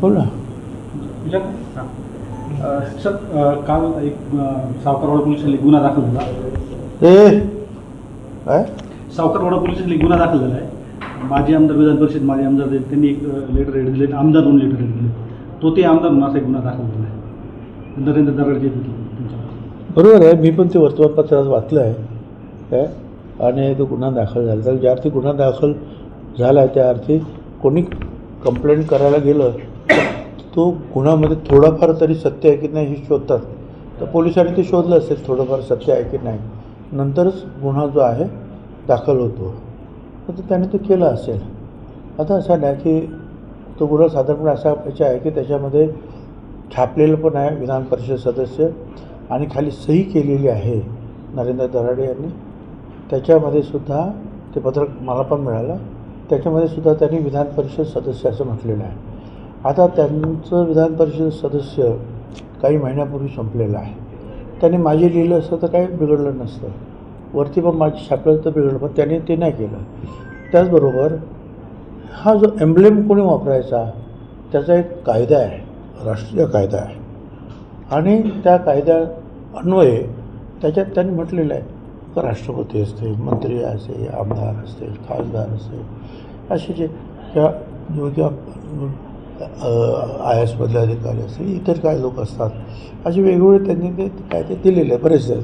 बोल. हां. अ, काल एक सावकारवाडा पोलीस गुन्हा दाखल झाला. ए. काय? सावकारवाडा पोलीस गुन्हा दाखल झाला आहे. माजी आमदार विधान परिषद माजी आमदार त्यांनी एक लेटर हेड दिले आमदार म्हणून लेटर हेड दिले तो ते आमदार म्हणून असा एक गुन्हा दाखल झाला आहे. नरेंद्र तुमच्या बरोबर आहे. मी पण ते वर्तमानपत्रात वाचलं आहे काय आणि तो गुन्हा दाखल झाला. तर ज्या अर्थी गुन्हा दाखल झाला आहे त्या अर्थी कोणी कंप्लेंट करायला गेलं तो गुन्ह्यामध्ये थोडाफार तरी सत्य आहे की नाही हे शोधतात. तर पोलिसांनी ते शोधलं असेल थोडंफार सत्य आहे की नाही. नंतरच गुन्हा जो आहे दाखल होतो. तर त्याने ते केलं असेल. आता असं नाही की तो गुन्हा साधारणपणे असा याचा आहे की त्याच्यामध्ये छापलेलं पण आहे विधान परिषद सदस्य आणि खाली सही केलेली आहे नरेंद्र दराडे यांनी. त्याच्यामध्ये सुद्धा ते पत्रक मला पण मिळालं. त्याच्यामध्ये सुद्धा त्यांनी विधान परिषद सदस्य असं म्हटलेलं आहे. आता त्यांचं विधान परिषद सदस्य काही महिन्यापूर्वी संपलेलं आहे. त्यांनी माझे लिहिलं असतं तर काही बिघडलं नसतं. वरती पण माझी छापलं तर बिघडलं पण त्याने ते नाही केलं. त्याचबरोबर हा जो एम्ब्लेम कोणी वापरायचा त्याचा एक कायदा आहे राष्ट्रीय कायदा आहे. आणि त्या कायद्या अन्वये त्याच्यात त्यांनी म्हटलेलं आहे राष्ट्रपती असतील मंत्री असेल आमदार असतील खासदार असेल असे जे त्या किंवा आय एसमधले अधिकारी असतील इतर काय लोक असतात असे वेगवेगळे त्यांनी ते काय ते दिलेले आहे बरेचसे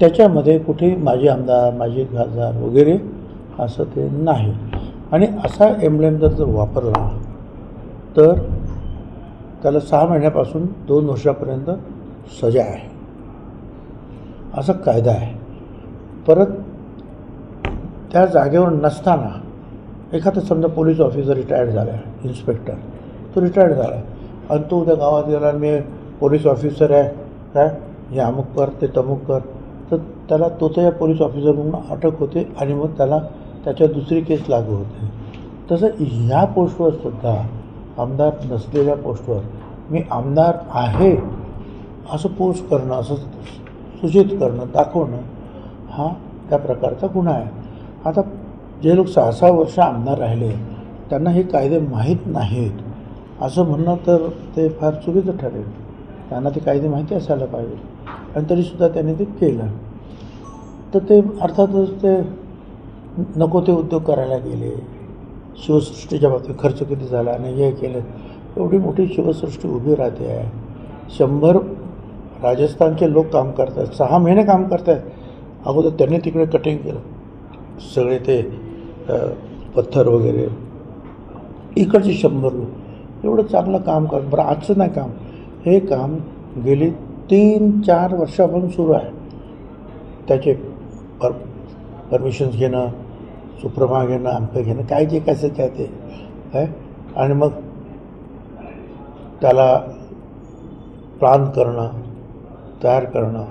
त्याच्यामध्ये कुठे माजी आमदार माजी खासदार वगैरे असं ते नाही. आणि असा एम्ब्लेम जर जर वापरला तर त्याला सहा महिन्यापासून दोन वर्षापर्यंत सजा आहे. असा कायदा आहे. परत त्या जागेवर नसताना एखादा समजा पोलीस ऑफिसर रिटायर्ड झाला आहे इन्स्पेक्टर तो रिटायर्ड झाला. आहे आणि तो उद्या गावात गेला मी पोलीस ऑफिसर आहे काय? हे अमुक कर ते तमुक कर. तर त्याला तो तर या पोलीस ऑफिसर म्हणून अटक होते आणि मग त्याला त्याच्यावर दुसरी केस लागू होते. तसं ह्या पोस्टवर सुद्धा आमदार नसलेल्या पोस्टवर मी आमदार आहे असं पोस्ट करणं असं सूचित करणं दाखवणं हा त्या प्रकारचा गुन्हा आहे. आता जे लोक सहा सहा वर्ष आमदार राहिले त्यांना हे कायदे माहीत नाहीत. असं म्हणणं तर ते फार चुकीचं ठरेल. त्यांना ते कायदे माहिती असायला पाहिजे. आणि तरीसुद्धा त्यांनी ते केलं. तर ते अर्थातच ते नको ते उद्योग करायला गेले. शिवसृष्टीच्या बाबतीत खर्च किती झाला आणि हे केलं. एवढी मोठी शिवसृष्टी उभी राहते. आहे शंभर राजस्थानचे लोक काम करत आहेत सहा महिने काम करत आहेत अगोदर त्यांनी तिकडे कटिंग केलं. सगळे ते पत्थर वगैरे. इकडचे शंभर लोक. एवढं चांगलं काम कर बरं आजचं नाही काम. हे काम गेली तीन चार वर्षापासून सुरू आहे. त्याचे पर परमिशन्स घेणं सुप्रमा घेणं आमकं घेणं काय जे कसं काय ते. काय आणि मग त्याला प्लान करणं तयार करणं.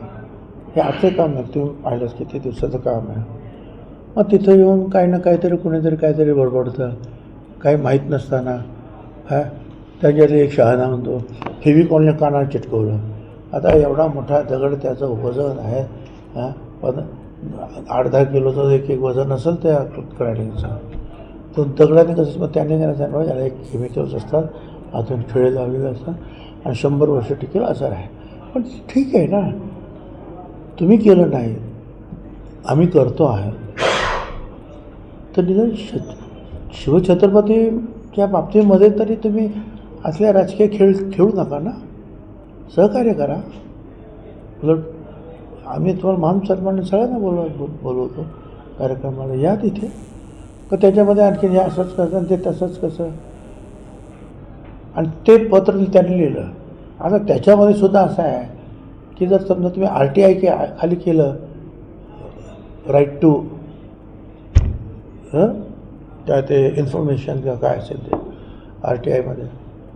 हे आजचे काम नाही तुम्ही पाहिलंच किती दिवसाचं काम आहे. मग तिथं येऊन काही ना काहीतरी कुणीतरी काहीतरी बडबडतं. काही माहीत नसताना. हा? त्याच्यातली एक शहाणा म्हणतो फेविकॉलने कानाला चिटकवलं? आता एवढा मोठा दगड त्याचं वजन आहे. हां? पण आठ दहा किलोचं एक एक वजन असेल त्या क्रॅडिंगचं तो दगडाने कसं मग त्याने त्यांना सांगितलं एक केमिकल्स असतात आतून खिळे लावलेले असतात आणि शंभर वर्ष टिकेल असं आहे. पण ठीक आहे ना. तुम्ही केलं नाही आम्ही करतो आहे. तर निदान श शिवछत्रपतीच्या बाबतीमध्ये तरी तुम्ही असल्या राजकीय खेळ खेळू नका ना. सहकार्य करा. उलट आम्ही तुम्हाला मान सन्माने सगळ्यांना बोलव बोलवतो कार्यक्रमाला. या तिथे. तर त्याच्यामध्ये आणखी हे असंच कसं आणि ते तसंच कसं. आणि ते पत्र त्यांनी लिहिलं. आता त्याच्यामध्ये सुद्धा असं आहे की जर समजा तुम्ही आर टी आय के खाली केलं राईट टू काय त्या ते इन्फॉर्मेशन किंवा काय असेल ते आर टी आयमध्ये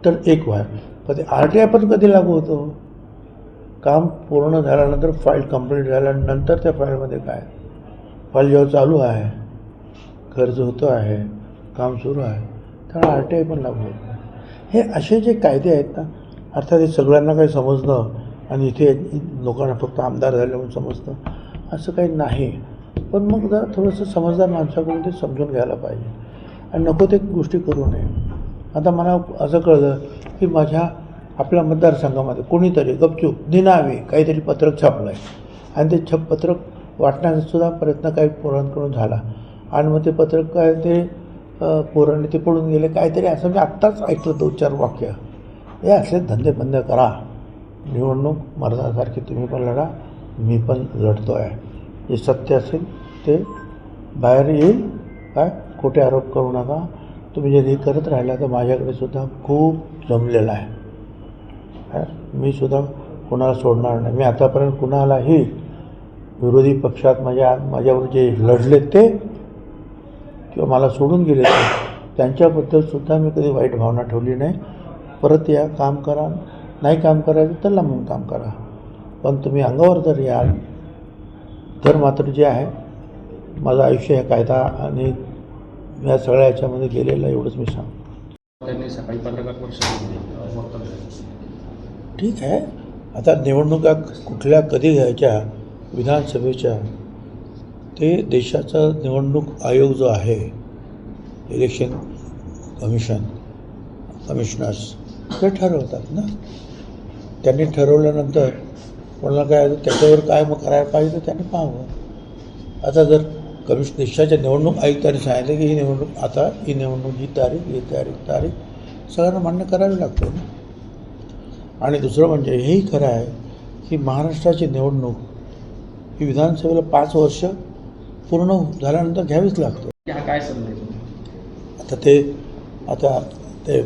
तर एक व्हाय. पण ते आर टी आय पण कधी लागू होतो? काम पूर्ण झाल्यानंतर फाईल कंप्लीट झाल्यानंतर त्या फाईलमध्ये काय? फाईल जेव्हा चालू आहे कर्ज होतो आहे काम सुरू आहे त्यामुळे आर टी आय पण लागू होत. हे असे जे कायदे आहेत ना अर्थात हे सगळ्यांना काही समजणं आणि इथे लोकांना फक्त आमदार झाले म्हणून समजतं. असं काही नाही. पण मग जरा थोडंसं समजदार माणसाकडून ते समजून घ्यायला पाहिजे. आणि नको ते गोष्टी करू नये. आता मला असं कळलं की माझ्या आपल्या मतदारसंघामध्ये कोणीतरी गपचूप निनावे काहीतरी पत्रक छापलं आहे आणि ते छप पत्रक वाटण्याचासुद्धा प्रयत्न काही पोरांकडून झाला. आणि मग ते पत्रक काय ते पोरांनी ते पडून गेले. काहीतरी असं मी आत्ताच ऐकलं दोन चार वाक्य. हे असले धंदे बंद करा. निवडणूक मर्दासारखी तुम्ही पण लढा मी पण लढतो आहे जे सत्य असेल ते बाहेर येईल. काय? खोटे आरोप करू नका. तुम्ही जर हे करत राहिला तर माझ्याकडे सुद्धा खूप जमलेलं आहे. काय? मी सुद्धा कोणाला सोडणार नाही. मी आतापर्यंत कुणालाही विरोधी पक्षात माझ्या माझ्यावर जे लढले ते किंवा मला सोडून गेले ते त्यांच्याबद्दल सुद्धा मी कधी वाईट भावना ठेवली नाही. परत या काम करा. नाही काम करायचं तर लांबून काम करा. पण तुम्ही अंगावर जर याल तर मात्र जे आहे माझं आयुष्य हे कायदा आणि या सगळ्या याच्यामध्ये गेलेलं आहे एवढंच मी सांगतो. त्यांनी सकाळी पत्रकार ठीक आहे. आता निवडणुका कुठल्या कधी घ्यायच्या विधानसभेच्या ते देशाचा निवडणूक आयोग जो आहे इलेक्शन कमिशन कमिशनर्स ते ठरवतात ना. त्यांनी ठरवल्यानंतर कोणाला काय त्याच्यावर काय मग करायला पाहिजे तर त्यांनी पाहावं. आता जर कमिशन देशाच्या निवडणूक आयुक्तांनी सांगितलं की ही निवडणूक आता ही निवडणूक ही तारीख ही तारीख तारीख सगळ्यांना मान्य करावी लागते ना. आणि दुसरं म्हणजे हेही खरं आहे की महाराष्ट्राची निवडणूक ही विधानसभेला पाच वर्ष पूर्ण झाल्यानंतर घ्यावीच लागते. काय? आता ते आता ते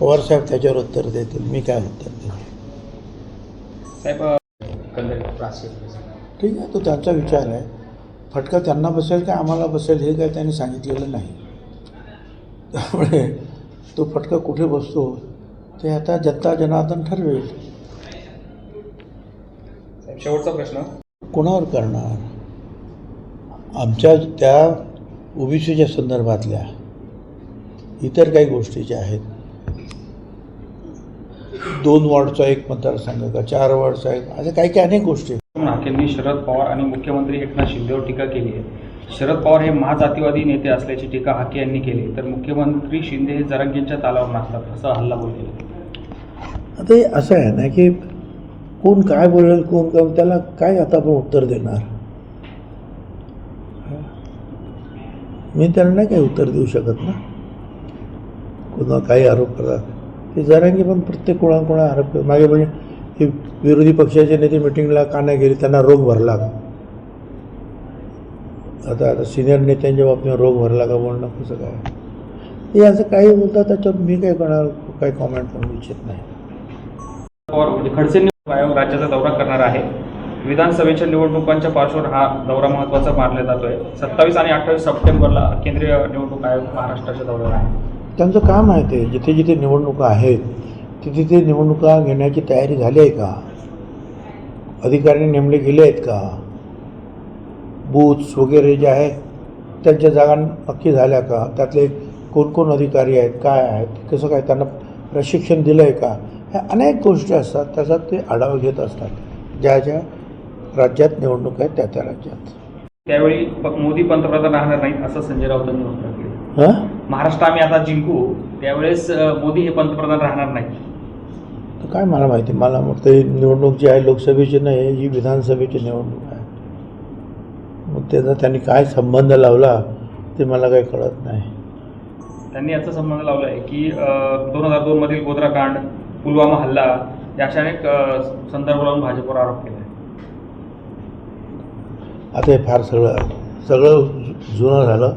पवारसाहेब त्याच्यावर उत्तर देतील. मी काय उत्तर साहेब राजकीय ठीक आहे तो त्यांचा विचार आहे. फटका त्यांना बसेल का आम्हाला बसेल हे काय त्यांनी सांगितलेलं नाही. त्यामुळे तो फटका कुठे बसतो ते आता जनता जनार्दन ठरवेल. साहेब शेवटचा प्रश्न. कोणावर करणार? आमच्या त्या ओबीसीच्या संदर्भातल्या. इतर काही गोष्टी ज्या आहेत दोन वॉर्डचा एक मतदारसंघ का चार वॉर्डचा एक अशा काही काही अनेक गोष्टी आहेत. नाकेंनी शरद पवार आणि मुख्यमंत्री एकनाथ शिंदेवर टीका केली आहे. शरद पवार हे महाजातीवादी नेते असल्याची टीका हाके यांनी केली तर मुख्यमंत्री शिंदे हे जरांगींच्या तालावर नाचतात असं हल्लाबोल केलं आता हे असं आहे ना की कोण काय बोलेल कोण काय त्याला काय आता आपण उत्तर देणार? मी त्याला नाही काही उत्तर देऊ शकत ना. पुन्हा काही आरोप करतात. ते जरांगी पण प्रत्येक कोणाकोणा आरोप करतात. मागे म्हणजे हे विरोधी पक्षाचे नेते मिटिंगला का नाही गेले त्यांना रोग भरला. का आता आता सिनियर नेत्यांच्या बाबतीत रोग भरला का बोलणं कसं काय? ते असं काही बोलतात त्याच्यावर मी काय करणार काही कॉमेंट करू इच्छित नाही. म्हणजे पवार आयोग राज्याचा दौरा करणार आहे. विधानसभेच्या निवडणुकांच्या पार्श्वभूमीवर हा दौरा महत्त्वाचा मानला जातोय. सत्तावीस आणि अठ्ठावीस सप्टेंबरला केंद्रीय निवडणूक आयोग महाराष्ट्राच्या दौऱ्यावर आहे. त्यांचं काम आहे ते. जिथे जिथे निवडणुका आहेत तिथे ते निवडणुका घेण्याची तयारी झाली आहे का? अधिकारी नेमले गेले आहेत का? बूथ्स वगैरे जे आहेत त्यांच्या जागा नक्की झाल्या का? त्यातले कोण कोण अधिकारी आहेत काय आहेत कसं काय त्यांना प्रशिक्षण दिलं आहे का? ह्या अनेक गोष्टी असतात. त्याचा ते आढावा घेत असतात. ज्या ज्या राज्यात निवडणूक आहेत त्या त्या राज्यात. त्यावेळी मोदी पंतप्रधान राहणार नाहीत असं संजय राऊतांनी म्हटलं. हां? महाराष्ट्र आम्ही आता जिंकू त्यावेळेस मोदी हे पंतप्रधान राहणार नाही. तर काय मला माहिती मला मग ते निवडणूक जी आहे लोकसभेची नाही ही विधानसभेची निवडणूक आहे. मग त्याचा त्यांनी काय संबंध लावला ते मला काही कळत नाही. त्यांनी याचा संबंध लावला आहे की दोन हजार दोन मधील गोधरा कांड पुलवामा हल्ला या अशा अनेक संदर्भ लावून भाजपवर आरोप केला आहे. आता हे फार सगळं सगळं जुनं झालं.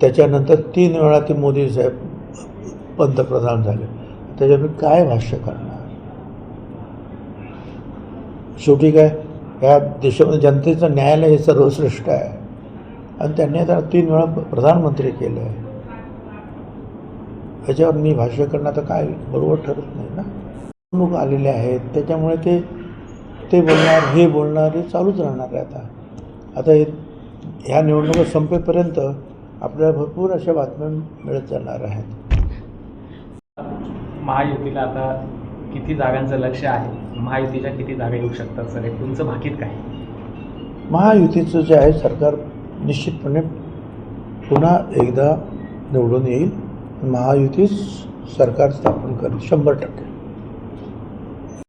त्याच्यानंतर तीन वेळा ते मोदी साहेब पंतप्रधान झाले. त्याच्यात मी काय भाष्य करणार? शेवटी काय? या देशामध्ये जनतेचं न्यायालय हे सर्वश्रेष्ठ आहे. आणि त्यांनी आता तीन वेळा प्रधानमंत्री केलं आहे. याच्यावर मी भाष्य करणं आता काय बरोबर ठरत नाही ना? निवडणूक आलेले आहेत. त्याच्यामुळे ते ते बोलणार हे बोलणार हे चालूच राहणार आहे आता. आता हे ह्या निवडणुका संपेपर्यंत आपल्याला भरपूर अशा बातम्या मिळत जाणार आहेत. महायुतीला आता किती जागांचं लक्ष आहे? महायुतीच्या किती जागा येऊ शकतात सर? हे तुमचं भाकीत काय? महायुतीचं जे आहे सरकार निश्चितपणे पुन्हा एकदा निवडून येईल. महायुतीच सरकार स्थापन करेल शंभर टक्के.